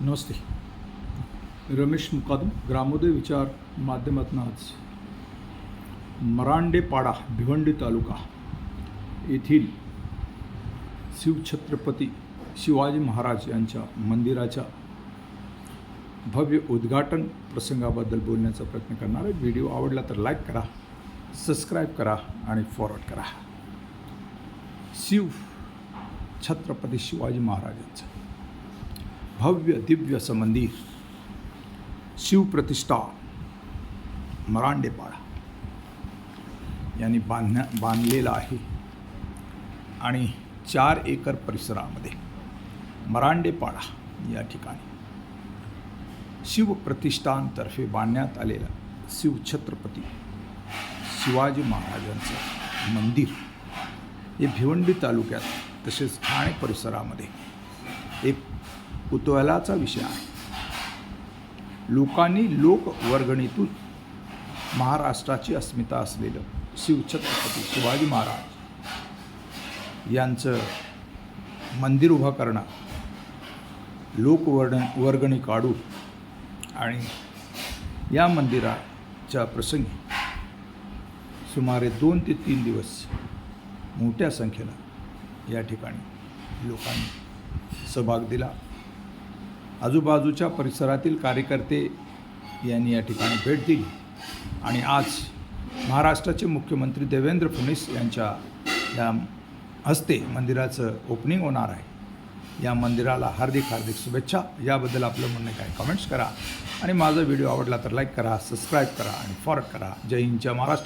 नमस्ते. रमेश मुकादम ग्रामोदय विचार माध्यमातून आज. मरांडेपाडा भिवंडी तालुका येथील शिवछत्रपती शिवाजी महाराज यांच्या मंदिराच्या भव्य उद्घाटन प्रसंगाबद्दल बोलण्याचा प्रयत्न करणार आहे. व्हिडिओ आवडला तर लाईक करा सबस्क्राईब करा आणि फॉरवर्ड करा. शिव छत्रपती शिवाजी महाराजांचं भव्य दिव्य असं मंदिर शिवप्रतिष्ठा मरांडेपाडा यांनी बांधण्या बांधलेलं आहे. आणि चार एकर परिसरामध्ये मरांडेपाडा या ठिकाणी शिवप्रतिष्ठानतर्फे बांधण्यात आलेलं शिवछत्रपती शिवाजी महाराजांचं मंदिर हे भिवंडी तालुक्यात तसेच ठाणे परिसरामध्ये एक कुतूहलाचा विषय आहे. लोकांनी लोकवर्गणीतून महाराष्ट्राची अस्मिता असलेलं शिवछत्रपती शिवाजी महाराज यांचं मंदिर उभं करणं लोकवर्ग वर्गणी काढून आणि या मंदिराच्या प्रसंगी सुमारे दोन ते तीन दिवस मोठ्या संख्येनं या ठिकाणी लोकांनी सहभाग दिला. आजूबाजूच्या परिसरातील कार्यकर्ते यांनी या ठिकाणी भेट दिली. आणि आज महाराष्ट्राचे मुख्यमंत्री देवेंद्र फडणवीस यांच्या या हस्ते मंदिराचं ओपनिंग होणार आहे. या मंदिराला हार्दिक हार्दिक शुभेच्छा. याबद्दल आपलं म्हणणं काय? कमेंट्स करा. आणि माझा व्हिडिओ आवडला तर लाईक करा सबस्क्राईब करा आणि फॉरवर्ड करा. जय हिंद जय महाराष्ट्र